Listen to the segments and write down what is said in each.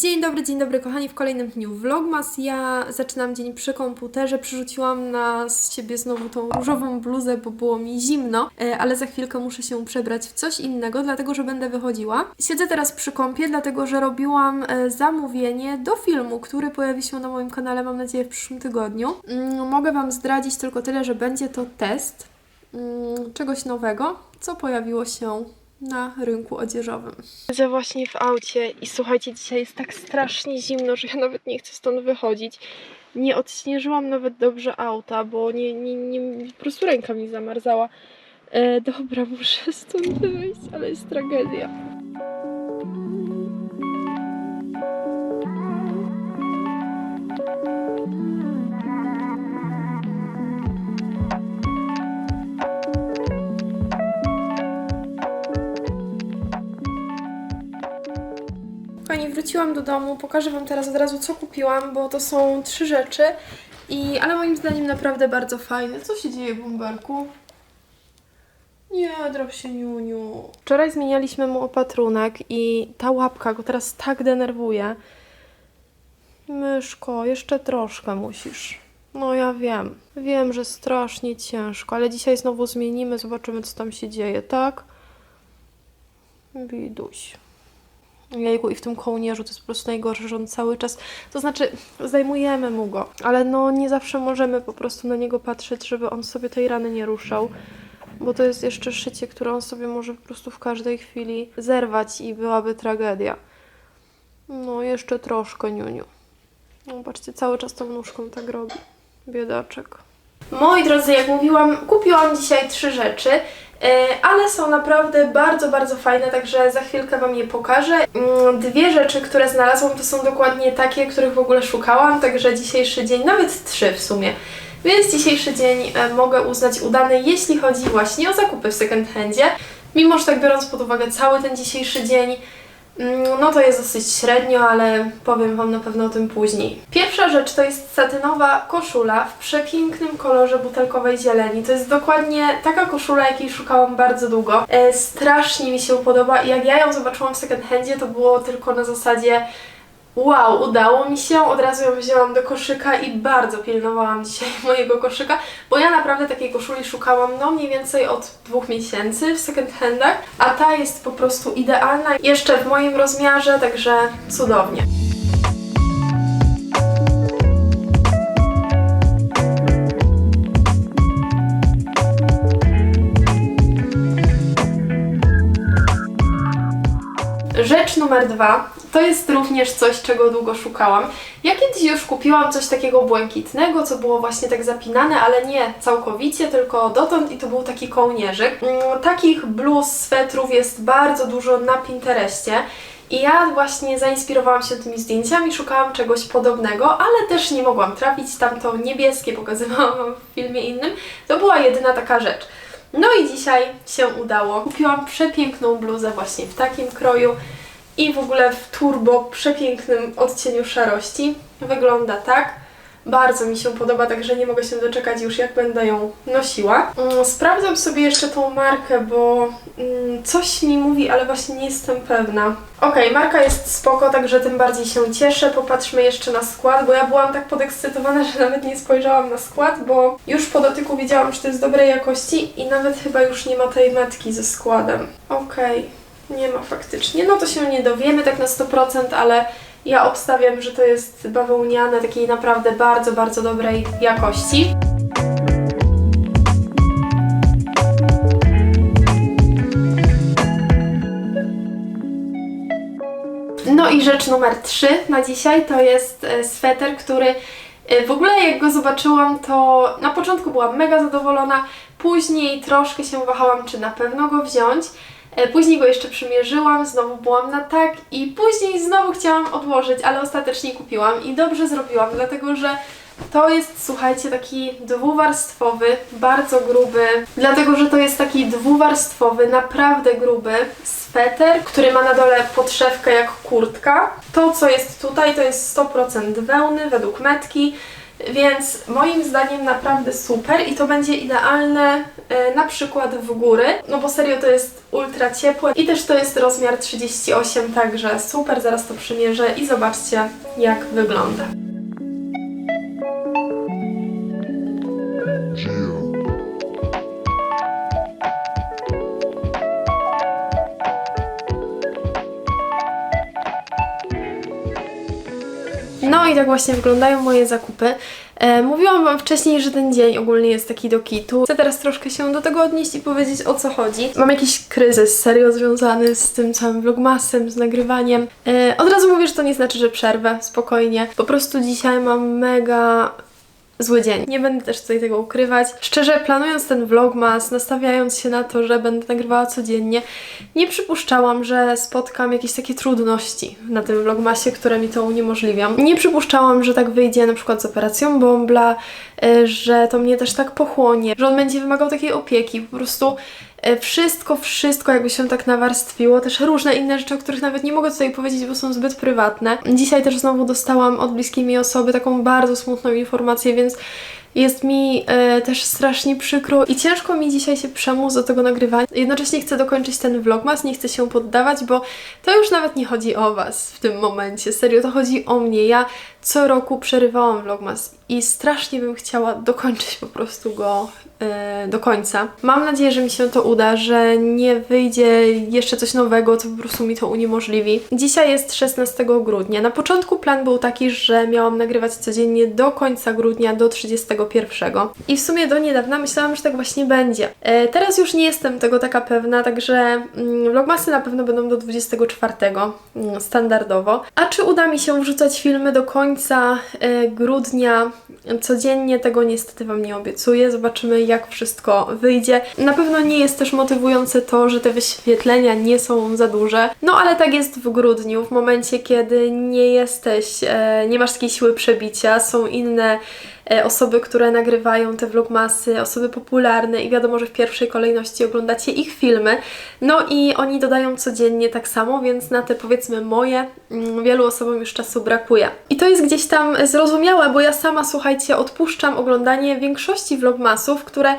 Dzień dobry, dzień dobry kochani, w kolejnym dniu Vlogmas. Ja zaczynam dzień przy komputerze, przyrzuciłam na siebie znowu tą różową bluzę, bo było mi zimno, e, ale za chwilkę muszę się przebrać w coś innego, dlatego że będę wychodziła. Siedzę teraz przy kąpie, dlatego że robiłam e, zamówienie do filmu, który pojawi się na moim kanale, mam nadzieję w przyszłym tygodniu. Mm, Mogę Wam zdradzić tylko tyle, że będzie to test mm, czegoś nowego, co pojawiło się na rynku odzieżowym. Siedzę właśnie w aucie i słuchajcie, dzisiaj jest tak strasznie zimno, że ja nawet nie chcę stąd wychodzić. Nie odśnieżyłam nawet dobrze auta, bo nie, nie, nie, po prostu ręka mi zamarzała. E, dobra, muszę stąd wyjść, ale jest tragedia. Wróciłam do domu, pokażę Wam teraz od razu co kupiłam, bo to są trzy rzeczy, i, ale moim zdaniem naprawdę bardzo fajne. Co się dzieje, bumberku? Nie, drop się niuniu. Wczoraj zmienialiśmy mu opatrunek i ta łapka go teraz tak denerwuje. Myszko, jeszcze troszkę musisz. No ja wiem. Wiem, że strasznie ciężko, ale dzisiaj znowu zmienimy, zobaczymy co tam się dzieje, tak? Biduś. I w tym kołnierzu to jest po prostu najgorsze, że on cały czas, to znaczy zajmujemy mu go, ale no nie zawsze możemy po prostu na niego patrzeć, żeby on sobie tej rany nie ruszał, bo to jest jeszcze szycie, które on sobie może po prostu w każdej chwili zerwać i byłaby tragedia. No jeszcze troszkę, Niuniu. No patrzcie, cały czas tą nóżką tak robi. Biedaczek. Moi drodzy, jak mówiłam, kupiłam dzisiaj trzy rzeczy, ale są naprawdę bardzo, bardzo fajne, także za chwilkę Wam je pokażę. Mm, Dwie rzeczy, które znalazłam, to są dokładnie takie, których w ogóle szukałam, także dzisiejszy dzień, nawet trzy w sumie. Więc dzisiejszy dzień e, mogę uznać udany, jeśli chodzi właśnie o zakupy w second handzie. Mimo, że tak biorąc pod uwagę cały ten dzisiejszy dzień, No to jest dosyć średnio, ale powiem Wam na pewno o tym później. Pierwsza rzecz to jest satynowa koszula w przepięknym kolorze butelkowej zieleni. To jest dokładnie taka koszula, jakiej szukałam bardzo długo. E, strasznie mi się podoba i jak ja ją zobaczyłam w second handzie, to było tylko na zasadzie Wow, udało mi się, od razu ją wzięłam do koszyka i bardzo pilnowałam dzisiaj mojego koszyka, bo ja naprawdę takiej koszuli szukałam no mniej więcej od dwóch miesięcy w second handach, a ta jest po prostu idealna, jeszcze w moim rozmiarze, także cudownie. Rzecz numer dwa to jest również coś, czego długo szukałam. Ja kiedyś już kupiłam coś takiego błękitnego, co było właśnie tak zapinane, ale nie całkowicie, tylko dotąd i to był taki kołnierzyk. Mm, Takich bluz, swetrów jest bardzo dużo na Pinterestie. I ja właśnie zainspirowałam się tymi zdjęciami, szukałam czegoś podobnego, ale też nie mogłam trafić. Tamto niebieskie pokazywałam w filmie innym. To była jedyna taka rzecz. No i dzisiaj się udało. Kupiłam przepiękną bluzę właśnie w takim kroju i w ogóle w turbo przepięknym odcieniu szarości. Wygląda tak. Bardzo mi się podoba, także nie mogę się doczekać już jak będę ją nosiła. Mm, Sprawdzam sobie jeszcze tą markę, bo mm, coś mi mówi, ale właśnie nie jestem pewna. Okej, marka jest spoko, także tym bardziej się cieszę. Popatrzmy jeszcze na skład, bo ja byłam tak podekscytowana, że nawet nie spojrzałam na skład, bo już po dotyku wiedziałam, że to jest dobrej jakości i nawet chyba już nie ma tej metki ze składem. Okej. Nie ma faktycznie. No to się nie dowiemy tak na 100%, ale ja obstawiam, że to jest bawełniane takiej naprawdę bardzo, bardzo dobrej jakości. No i rzecz numer 3 na dzisiaj to jest e, sweter, który e, w ogóle jak go zobaczyłam, to na początku byłam mega zadowolona, później troszkę się wahałam, czy na pewno go wziąć. E, Później go jeszcze przymierzyłam, znowu byłam na tak i później znowu chciałam odłożyć, ale ostatecznie kupiłam i dobrze zrobiłam, dlatego że to jest, słuchajcie, taki dwuwarstwowy, bardzo gruby, dlatego że to jest taki dwuwarstwowy, naprawdę gruby sweter, który ma na dole podszewkę jak kurtka. To, co jest tutaj, to jest 100% wełny według metki. Więc moim zdaniem naprawdę super i to będzie idealne e, na przykład w góry, no bo serio to jest ultra ciepłe i też to jest rozmiar 38, także super, zaraz to przymierzę i zobaczcie jak wygląda. No i tak właśnie wyglądają moje zakupy. E, mówiłam Wam wcześniej, że ten dzień ogólnie jest taki do kitu. Chcę teraz troszkę się do tego odnieść i powiedzieć o co chodzi. Mam jakiś kryzys serio związany z tym całym vlogmasem, z nagrywaniem. E, od razu mówię, że to nie znaczy, że przerwę, spokojnie. Po prostu dzisiaj mam mega zły dzień. Nie będę też tutaj tego ukrywać. Szczerze, planując ten vlogmas, nastawiając się na to, że będę nagrywała codziennie, nie przypuszczałam, że spotkam jakieś takie trudności na tym vlogmasie, które mi to uniemożliwią. Nie przypuszczałam, że tak wyjdzie na przykład z operacją Bombla, y, że to mnie też tak pochłonie, że on będzie wymagał takiej opieki. Po prostu wszystko, wszystko jakby się tak nawarstwiło. Też różne inne rzeczy, o których nawet nie mogę tutaj powiedzieć, bo są zbyt prywatne. Dzisiaj też znowu dostałam od bliskiej mi osoby taką bardzo smutną informację, więc jest mi e, też strasznie przykro i ciężko mi dzisiaj się przemóc do tego nagrywania. Jednocześnie chcę dokończyć ten vlogmas, nie chcę się poddawać, bo to już nawet nie chodzi o Was w tym momencie. Serio, to chodzi o mnie. Ja co roku przerywałam vlogmas i strasznie bym chciała dokończyć po prostu go e, do końca. Mam nadzieję, że mi się to uda, że nie wyjdzie jeszcze coś nowego, co po prostu mi to uniemożliwi. Dzisiaj jest 16 grudnia. Na początku plan był taki, że miałam nagrywać codziennie do końca grudnia, do 31. I w sumie do niedawna myślałam, że tak właśnie będzie. E, teraz już nie jestem tego taka pewna, także mm, vlogmasy na pewno będą do 24 mm, standardowo. A czy uda mi się wrzucać filmy do końca e, grudnia codziennie, tego niestety Wam nie obiecuję. Zobaczymy, jak wszystko wyjdzie. Na pewno nie jest też motywujące to, że te wyświetlenia nie są za duże. No ale tak jest w grudniu, w momencie, kiedy nie jesteś, e, nie masz takiej siły przebicia, są inne osoby, które nagrywają te vlogmasy, osoby popularne i wiadomo, że w pierwszej kolejności oglądacie ich filmy. No i oni dodają codziennie tak samo, więc na te powiedzmy moje mm, wielu osobom już czasu brakuje. I to jest gdzieś tam zrozumiałe, bo ja sama, słuchajcie, odpuszczam oglądanie większości vlogmasów, które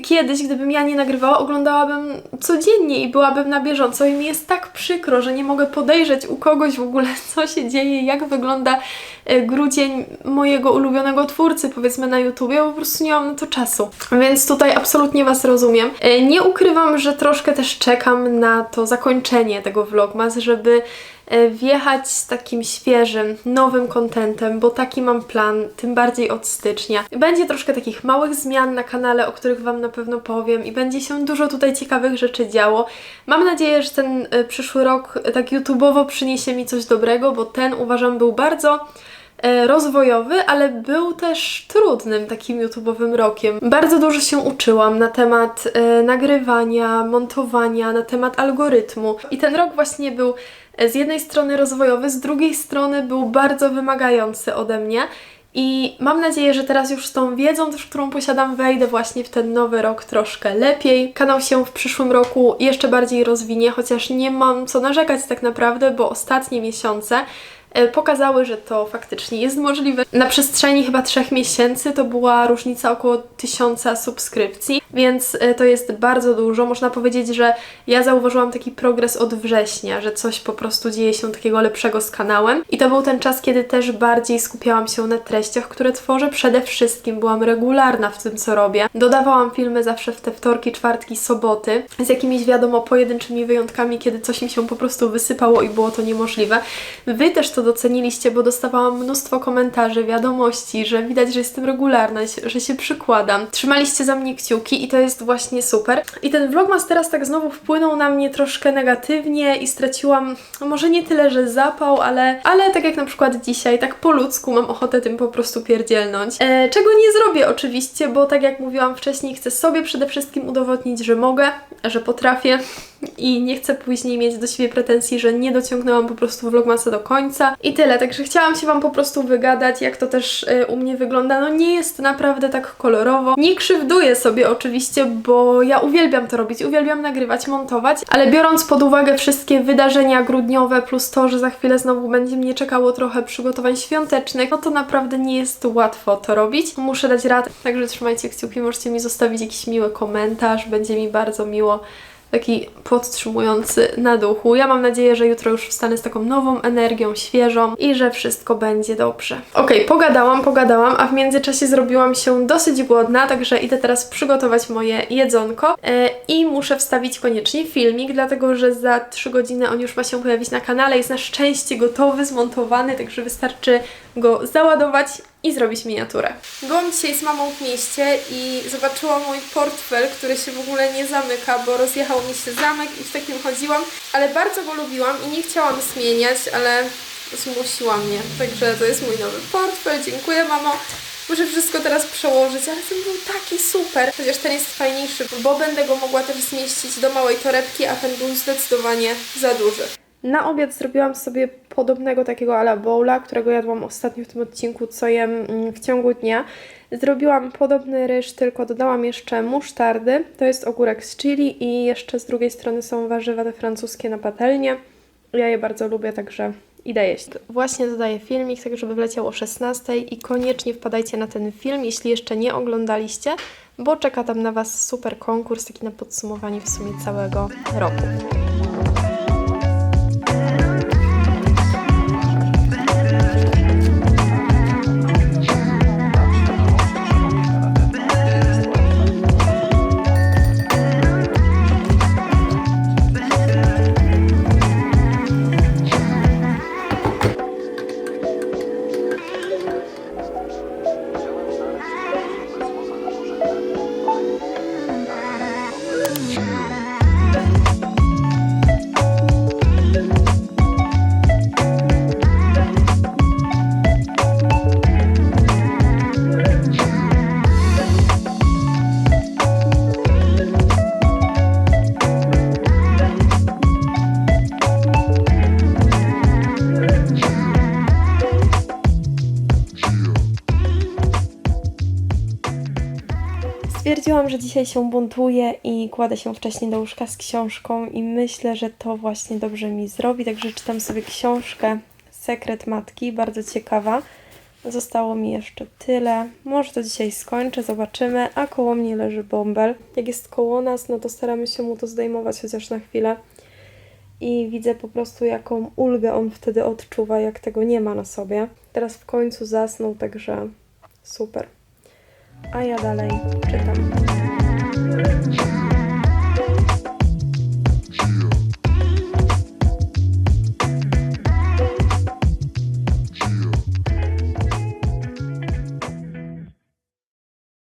kiedyś, gdybym ja nie nagrywała, oglądałabym codziennie i byłabym na bieżąco i mi jest tak przykro, że nie mogę podejrzeć u kogoś w ogóle, co się dzieje, jak wygląda e, grudzień mojego ulubionego twórcy, powiedzmy na YouTubie, bo po prostu nie mam na to czasu. Więc tutaj absolutnie Was rozumiem. E, Nie ukrywam, że troszkę też czekam na to zakończenie tego vlogmas, żeby e, wjechać z takim świeżym, nowym kontentem, bo taki mam plan, tym bardziej od stycznia. Będzie troszkę takich małych zmian na kanale, o których Wam na pewno powiem i będzie się dużo tutaj ciekawych rzeczy działo. Mam nadzieję, że ten e, przyszły rok e, tak YouTubeowo przyniesie mi coś dobrego, bo ten uważam był bardzo e, rozwojowy, ale był też trudnym takim YouTube'owym rokiem. Bardzo dużo się uczyłam na temat e, nagrywania, montowania, na temat algorytmu. I ten rok właśnie był e, z jednej strony rozwojowy, z drugiej strony był bardzo wymagający ode mnie. I mam nadzieję, że teraz już z tą wiedzą którą posiadam, wejdę właśnie w ten nowy rok troszkę lepiej. Kanał się w przyszłym roku jeszcze bardziej rozwinie, chociaż nie mam co narzekać tak naprawdę, bo ostatnie miesiące e, pokazały, że to faktycznie jest możliwe. Na przestrzeni chyba trzech miesięcy to była różnica około tysiąca subskrypcji, więc e, to jest bardzo dużo. Można powiedzieć, że ja zauważyłam taki progres od września, że coś po prostu dzieje się takiego lepszego z kanałem. I to był ten czas, kiedy też bardziej skupiałam się na treściach, które tworzę. Przede wszystkim byłam regularna w tym, co robię. Dodawałam filmy zawsze w te wtorki, czwartki, soboty, z jakimiś wiadomo pojedynczymi wyjątkami, kiedy coś mi się po prostu wysypało i było to niemożliwe. Wy też to doceniliście, bo dostawałam mnóstwo komentarzy, wiadomości, że widać, że jestem regularna, że się przykładam. Trzymaliście za mnie kciuki i to jest właśnie super. I ten vlogmas teraz tak znowu wpłynął na mnie troszkę negatywnie i straciłam, no może nie tyle, że zapał, ale, ale tak jak na przykład dzisiaj, tak po ludzku mam ochotę tym po prostu pierdzielnąć. E, czego nie zrobię oczywiście, bo tak jak mówiłam wcześniej, chcę sobie przede wszystkim udowodnić, że mogę, że potrafię i nie chcę później mieć do siebie pretensji, że nie dociągnęłam po prostu vlogmasa do końca, i tyle. Także chciałam się Wam po prostu wygadać, jak to też y, u mnie wygląda. No nie jest naprawdę tak kolorowo. Nie krzywduję sobie oczywiście, bo ja uwielbiam to robić, uwielbiam nagrywać, montować, ale biorąc pod uwagę wszystkie wydarzenia grudniowe, plus to, że za chwilę znowu będzie mnie czekało trochę przygotowań świątecznych, no to naprawdę nie jest łatwo to robić. Muszę dać radę, także trzymajcie kciuki, możecie mi zostawić jakiś miły komentarz, będzie mi bardzo miło taki podtrzymujący na duchu. Ja mam nadzieję, że jutro już wstanę z taką nową energią, świeżą i że wszystko będzie dobrze. Okej, pogadałam, pogadałam, a w międzyczasie zrobiłam się dosyć głodna, także idę teraz przygotować moje jedzonko e, i muszę wstawić koniecznie filmik, dlatego że za 3 godziny on już ma się pojawić na kanale. Jest na szczęście gotowy, zmontowany, także wystarczy go załadować i zrobić miniaturę. Byłam dzisiaj z mamą w mieście i zobaczyłam mój portfel, który się w ogóle nie zamyka, bo rozjechał mi się zamek i w takim chodziłam, ale bardzo go lubiłam i nie chciałam zmieniać, ale zmusiła mnie. Także to jest mój nowy portfel. Dziękuję mamo. Muszę wszystko teraz przełożyć, ale ten był taki super. Chociaż ten jest fajniejszy, bo będę go mogła też zmieścić do małej torebki, a ten był zdecydowanie za duży. Na obiad zrobiłam sobie podobnego takiego ala bowla, którego jadłam ostatnio w tym odcinku, co jem mm, w ciągu dnia. Zrobiłam podobny ryż, tylko dodałam jeszcze musztardy. To jest ogórek z chili i jeszcze z drugiej strony są warzywa te francuskie na patelnię. Ja je bardzo lubię, także idę jeść. Właśnie dodaję filmik, tak żeby wleciał o 16 i koniecznie wpadajcie na ten film, jeśli jeszcze nie oglądaliście, bo czeka tam na Was super konkurs, taki na podsumowanie w sumie całego roku. Stwierdziłam, że dzisiaj się buntuję i kładę się wcześniej do łóżka z książką i myślę, że to właśnie dobrze mi zrobi. Także czytam sobie książkę Sekret Matki, bardzo ciekawa. Zostało mi jeszcze tyle. Może to dzisiaj skończę, zobaczymy. A koło mnie leży bąbel. Jak jest koło nas, no to staramy się mu to zdejmować chociaż na chwilę. I widzę po prostu, jaką ulgę on wtedy odczuwa, jak tego nie ma na sobie. Teraz w końcu zasnął, także super a ja dalej czytam.